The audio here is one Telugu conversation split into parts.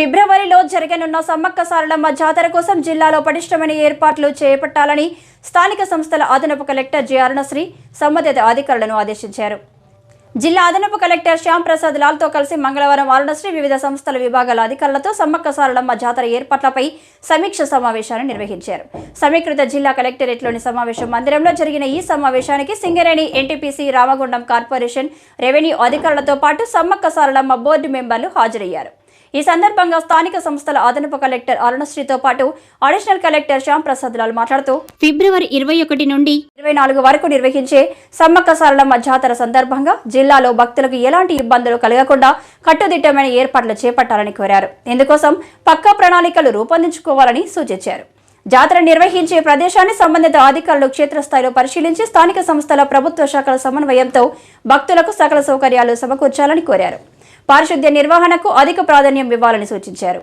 ఫిబ్రవరిలో జరగనున్న సమ్మక్క సారలమ్మ జాతర కోసం జిల్లాలో పటిష్టమైన ఏర్పాట్లు చేపట్టాలని స్థానిక సంస్థల అదనపు కలెక్టర్ జి అరుణశ్రీ సంబంధిత అధికారులను ఆదేశించారు. జిల్లా అదనపు కలెక్టర్ శ్యామ్ ప్రసాద్ లాల్తో కలిసి మంగళవారం అరుణశ్రీ వివిధ సంస్థల విభాగాల అధికారులతో సమ్మక్క సారలమ్మ జాతర ఏర్పాట్లపై సమీక్ష సమావేశాన్ని నిర్వహించారు. సమీకృత జిల్లా కలెక్టరేట్లోని సమావేశ మందిరంలో జరిగిన ఈ సమావేశానికి Singareni NTPC Ramagundam corporation revenue అధికారులతో పాటు సమ్మక్క సారలమ్మ బోర్డు మెంబర్లు హాజరయ్యారు. ఈ సందర్భంగా స్థానిక సంస్థల అదనపు కలెక్టర్ అరుణశ్రీతో పాటు అడిషనల్ కలెక్టర్ శ్యామ్ ప్రసాద్ లాల్ మాట్లాడుతూ ఫిబ్రవరి ఇరవై ఒకటి నుండి ఇరవై నాలుగు వరకు నిర్వహించే సమ్మక్క సారలమ్మ జాతర సందర్భంగా జిల్లాలో భక్తులకు ఎలాంటి ఇబ్బందులు కలగకుండా కట్టుదిట్టమైన ఏర్పాట్లు చేపట్టాలని కోరారు. ఇందుకోసం పక్కా ప్రణాళికలు రూపొందించుకోవాలని సూచించారు. జాతర నిర్వహించే ప్రదేశాన్ని సంబంధిత అధికారులు క్షేత్రస్థాయిలో పరిశీలించి స్థానిక సంస్థల ప్రభుత్వ శాఖల సమన్వయంతో భక్తులకు సకల సౌకర్యాలు సమకూర్చాలని కోరారు. పారిశుద్ధ్య నిర్వహణకు అధిక ప్రాధాన్యం ఇవ్వాలని సూచించారు.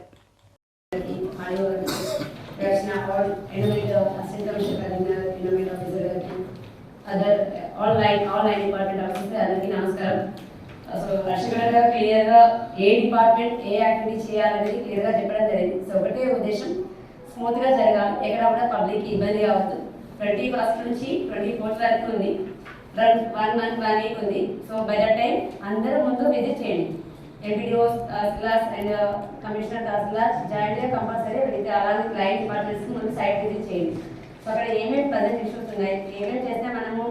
ఆఫీసర్ అదర్ డిపార్ట్మెంట్ అందరికీ నమస్కారం సో రక్షణ క్లియర్గా ఏ డిపార్ట్మెంట్ ఏ యాక్టివిటీ చేయాలనేది క్లియర్గా చెప్పడం జరిగింది సో ఒకటే ఉద్దేశం స్మూత్గా జరగాలి ఎక్కడ కూడా పబ్లిక్ ఇబ్బంది కావద్దు ట్వంటీ ఫస్ట్ నుంచి ట్వంటీ ఫోర్త్ వరకు ఉంది. వన్ మంత్ వన్ వీక్ ఉంది సో బై ద టైం అందరూ ముందు విజిట్ చేయండి. MPDOs tahsildars and commissioner tahsildars జాయింట్గా compulsory with అలాగే క్లయింట్ డిపార్ట్మెంట్స్ ముందు సైట్ విజిట్ చేయండి. సో అక్కడ ఏమేమి ప్రజెంట్ ఇష్యూస్ ఉన్నాయి? ఏమేమి చేస్తే మనము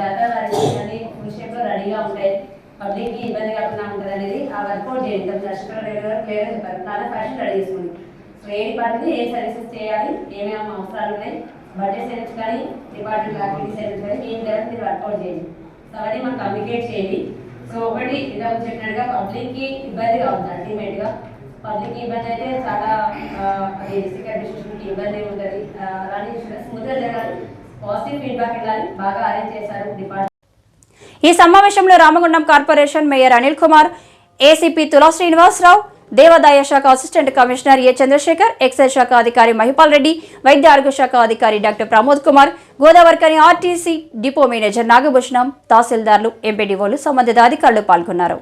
జాతర అనేది ఫుల్ షేప్లో రెడీగా ఉంటాయి? పబ్లిక్కి ఇబ్బంది కాకుండా ఉంటుంది అనేది ఆ వర్కౌట్ చేయండి. తమ దర్శకులు క్లియర్గా చెప్పారు చాలా ఫ్యాషన్ రెడీ చేసుకోండి. సో ఏ డిపార్ట్మెంట్ ఏ సర్వీసెస్ చేయాలి? ఏమేమి అవసరాలు ఉన్నాయి? బడ్జెట్ సెన్స్ కానీ డిపార్ట్మెంట్ యాక్టివిటీస్ సెన్స్ కానీ ఏం చేయాలి మీరు వర్కౌట్ చేయండి. సో అవన్నీ మనం కమ్యూనికేట్ చేయండి. కాబట్టి ఒకటి చెప్పినట్టుగా పబ్లిక్కి ఇబ్బంది కావద్దు అల్టిమేట్గా పబ్లిక్ ఇబ్బంది అయితే చాలా అది డిస్ట్రిక్ట్ అడ్మినిస్ట్రేషన్ ఇబ్బంది ఉంటుంది. అలాంటి స్మూత్గా జరగాలి పాజిటివ్ ఫీడ్బ్యాక్ ఇవ్వాలి బాగా అరేంజ్ చేశారు డిపార్ట్మెంట్ ఈ సమావేశంలో Ramagundam corporation mayor Anil Kumar ACP Tula Srinivasarao దేవాదాయ శాఖ assistant commissioner A Chandrashekar excise శాఖ అధికారి మహిపాల్ రెడ్డి వైద్య ఆరోగ్య శాఖ అధికారి doctor Pramod Kumar Godavarikhani RTC depot manager Nagabhushanam తహసీల్దార్లు ఎంపీడీఓలు సంబంధిత అధికారులు పాల్గొన్నారు.